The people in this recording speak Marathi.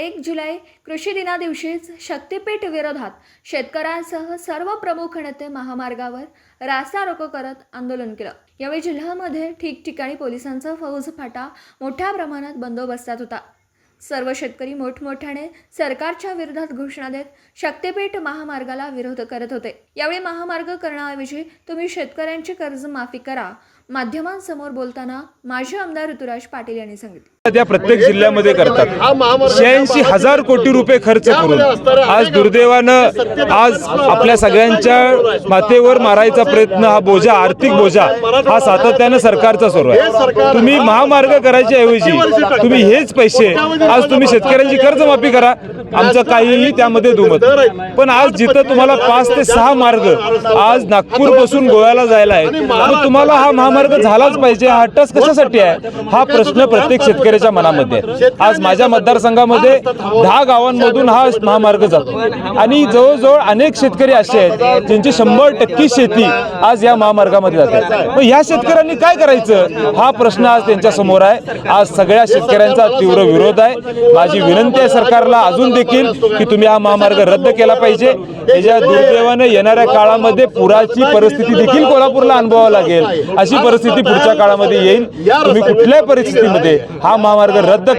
एक जुलै कृषी दिनादिवशीच शक्तीपीठ विरोधात शेतकऱ्यांसह सर्व प्रमुख नेते महामार्गावर रास्ता रोको करत आंदोलन केलं. यावेळी जिल्ह्यामध्ये ठिकठिकाणी पोलिसांचा फौज फाटा मोठ्या प्रमाणात बंदोबस्तात होता. सर्व शेतकरी मोठमोठ्याने सरकारच्या विरोधात घोषणा देत शक्तीपीठ महामार्गाला विरोध करत होते. यावेळी महामार्ग करण्याऐवजी तुम्ही शेतकऱ्यांची कर्ज माफी करा माध्यमांसमोर बोलताना माजी आमदार ऋतुराज पाटील यांनी सांगितले. त्या प्रत्येक जिल्ह्यामध्ये करतात. शहाऐंशी हजार कोटी रुपये खर्च करून आज दुर्दैवानं आज आपल्या सगळ्यांच्या माथेवर मारायचा प्रयत्न हा बोजा आर्थिक बोजा हा सातत्यानं सरकारचा सुरू आहे. तुम्ही महामार्ग करायच्या ऐवजी तुम्ही हेच पैसे आज तुम्ही शेतकऱ्यांची कर्जमाफी करा. आमचं काहीही त्यामध्ये दुमत पण आज जिथं तुम्हाला पाच ते सहा मार्ग आज नागपूरपासून गोव्याला जायला आहे तुम्हाला हा महामार्ग झालाच पाहिजे हा टस कशासाठी आहे? हा प्रश्न प्रत्येक शेतकऱ्याच्या मनामध्ये आज माझ्या मतदारसंघामध्ये दहा गावांमधून हा महामार्ग जातो. आणि जवळजवळ अनेक शेतकरी असे आहेत ज्यांची शंभर टक्के शेती आज या महामार्गामध्ये जाते. मग ह्या शेतकऱ्यांनी काय करायचं? हा प्रश्न आज त्यांच्यासमोर आहे. आज सगळ्या शेतकऱ्यांचा तीव्र विरोध आहे. माझी विनंती आहे सरकारला अजून देखील की तुम्ही हा महामार्ग रद्द केला पाहिजे. त्याच्या दुर्दैवाने येणाऱ्या काळामध्ये पुराची परिस्थिती देखील कोल्हापूरला अनुभवावं लागेल. अशी परिस्थिती पुढच्या काळामध्ये येईल. तुम्ही कुठल्याही परिस्थितीमध्ये हा महामार्ग रद्द